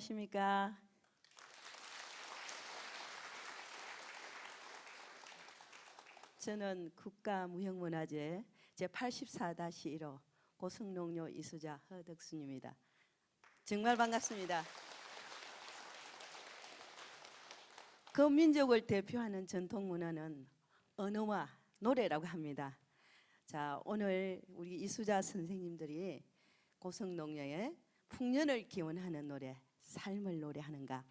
안녕하십니까? 저는 국가무형문화재 제84-1호 고승농료 이수자 허덕순입니다. 정말 반갑습니다. 그 민족을 대표하는 전통 문화는 언어와 노래라고 합니다. 자, 오늘 우리 이수자 선생님들이 고성농녀의 풍년을 기원하는 노래, 삶을 노래하는가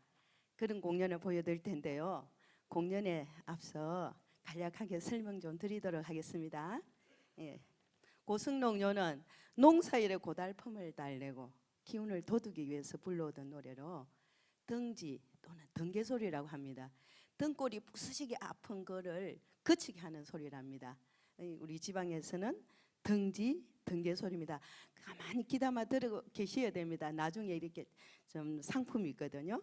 그런 공연을 보여드릴 텐데요. 공연에 앞서 간략하게 설명 좀 드리도록 하겠습니다. 예. 고승농녀는 농사일의 고달픔을 달래고 기운을 돋우기 위해서 불러오던 노래로 등지 또는 등개 소리라고 합니다. 등골이 부스시게 아픈 거를 그치게 하는 소리랍니다. 이 우리 지방에서는 등지 등개 소리입니다. 가만히 귀담아 들어 계셔야 됩니다. 나중에 이렇게 좀 상품이 있거든요.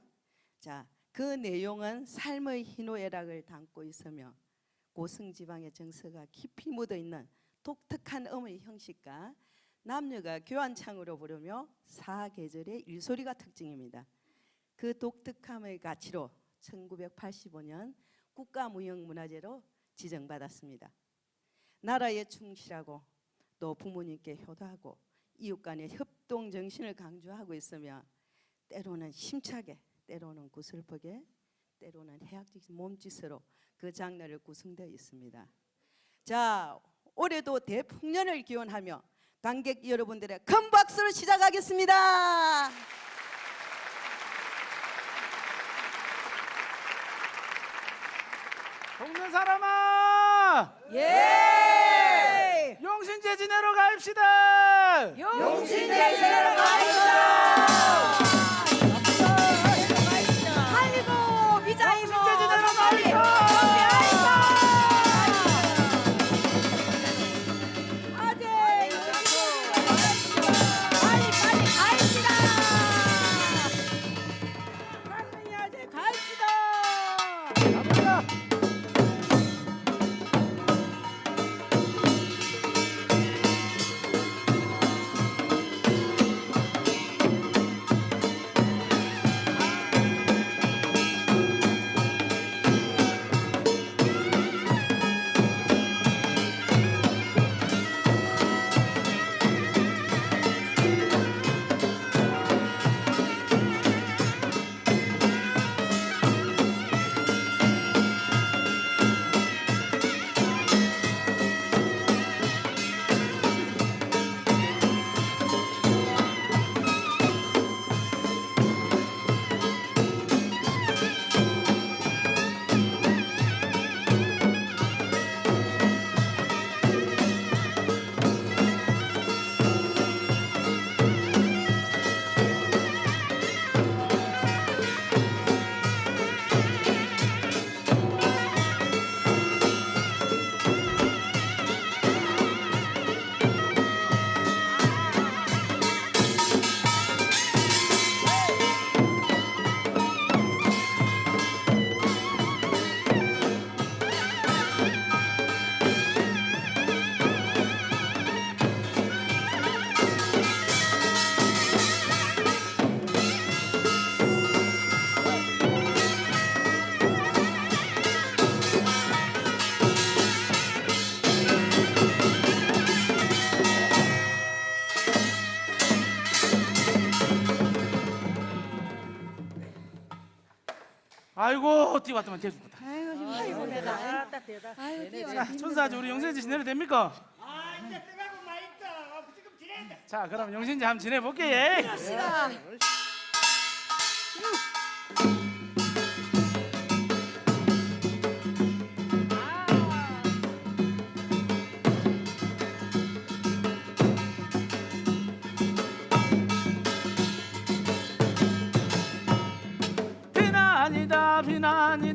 자, 그 내용은 삶의 희노애락을 담고 있으며 고승 지방의 정서가 깊이 묻어 있는 독특한 음의 형식과 남녀가 교환창으로 부르며 사계절의 일소리가 특징입니다. 그 독특함의 가치로 1985년 국가무형문화재로 지정받았습니다. 나라에 충실하고 또 부모님께 효도하고 이웃 간의 협동 정신을 강조하고 있으며 때로는 심차게 때로는 구슬프게 때로는 해악적 몸짓으로 그 장르를 구성되어 있습니다. 자 올해도 대풍년을 기원하며 관객 여러분들의 큰 박수로 시작하겠습니다. 동네 사람아 예! 용신제 지내러 갑시다. 용신제 지내러 가시다. 아이고 미자이모 용신제 지내러 갑시다 아이고 뛰어왔더만 대주부다. 아이고 대다. 아이고 뛰어 자 천사지 우리 용신제 지내도 됩니까? 아 이제 뜨가고 많이 있다. 지금 지낸다. 자 그럼 용신제 한번 지내볼게. 예. 시다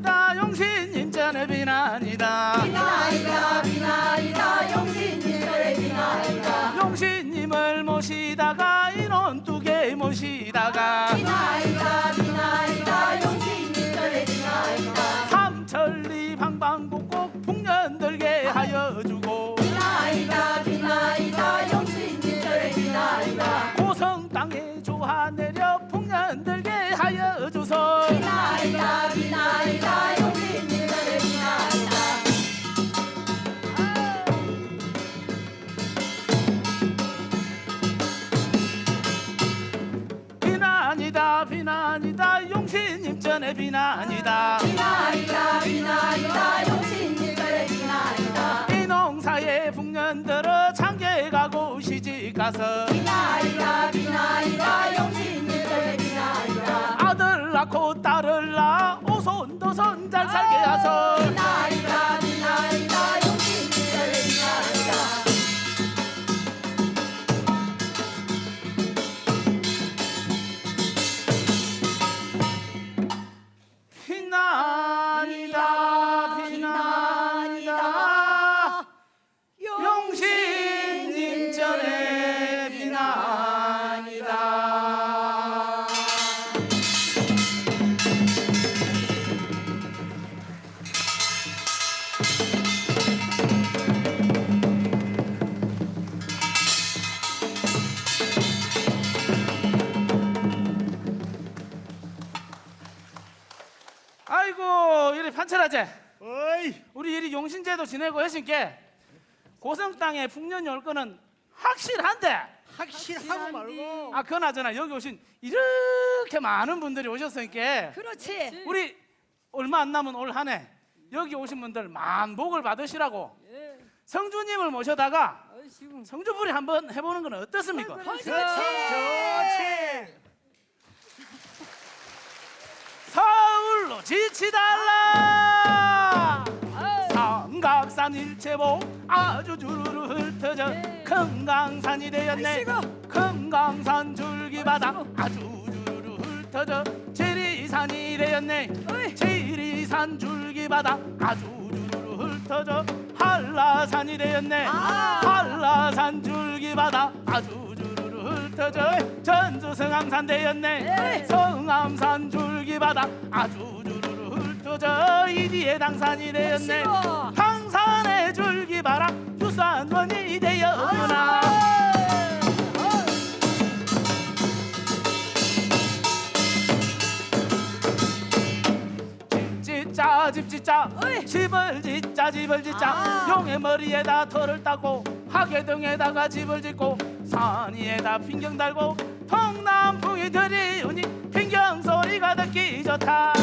비난이다 용신님 전에 비난이다. 비나이다 비나이다 용신님들의 비나이다. 용신님을 모시다가 인원 두 개 모시다가. 비나이다 비나이다 용신님들의 비나이다. 삼천리 방방곡곡 풍년 들게 하여 주고. 비나이다 비나이다 용신님들의 비나이다. 고성 땅에 전에 비난이다. 비나이다 비나이다 용신님들의 비나이다. 이 농사에 북년들어 장계 가고 시집 가서 판철하지 어이. 우리 이리 용신제도 지내고 했으니까 고성 땅에 풍년이 올 거는 확실한데. 확실하고 말고. 아 그나저나 여기 오신 이렇게 많은 분들이 오셨으니까 그렇지. 우리 얼마 안 남은 올 한 해 여기 오신 분들 만복을 받으시라고 성주님을 모셔다가 성주불이 한번 해보는 건 어떻습니까? 그렇지. 좋지 서울로 지치달라. 삼각산 일체보 아주 주르르 흩어져 금강산이 되었네. 금강산 줄기바다 아주 주르르 흩어져 지리산이 되었네. 지리산 줄기바다 아주 주르르 흩어져 한라산이 되었네. 한라산 줄기바다 아주 흩어져 전주 성 암산 되었네. 성암산 줄기바다 아주 주르르 흩어져 이디에 당산이 되었네. 당산의 줄기바라 유산원이 되었구나 짓자. 집짓자 집을 짓자 집을 짓자. 용의 머리에다 털을 따고 하계 등에다가 집을 짓고 산 위에다 핑경 달고 통남풍이 들이우니 핑경 소리가 듣기 좋다.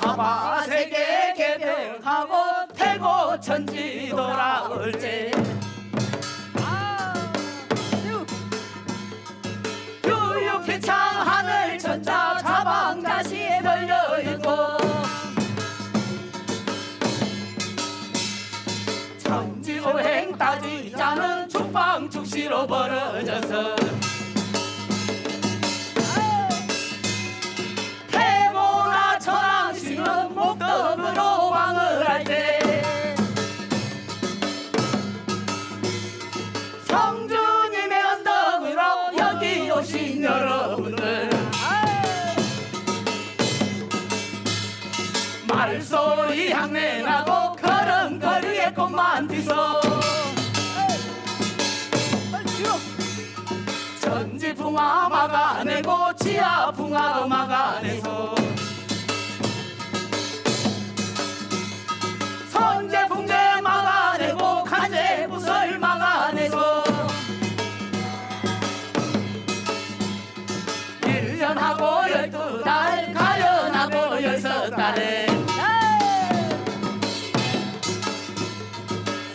사바세계 개병하고 태고 천지 돌아올 때 벌어져서 지풍화 막아내고 지하풍화도 막아내서. 선제 풍제 막아내고 간제부설 막아내서. 일년하고 열두 달 가련하고 열섯 달에.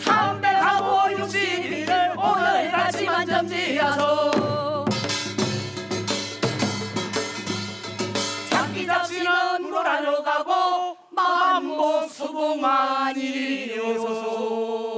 삼백하고 육십 일을 오늘같이 만 점지하소 수복만이 오소서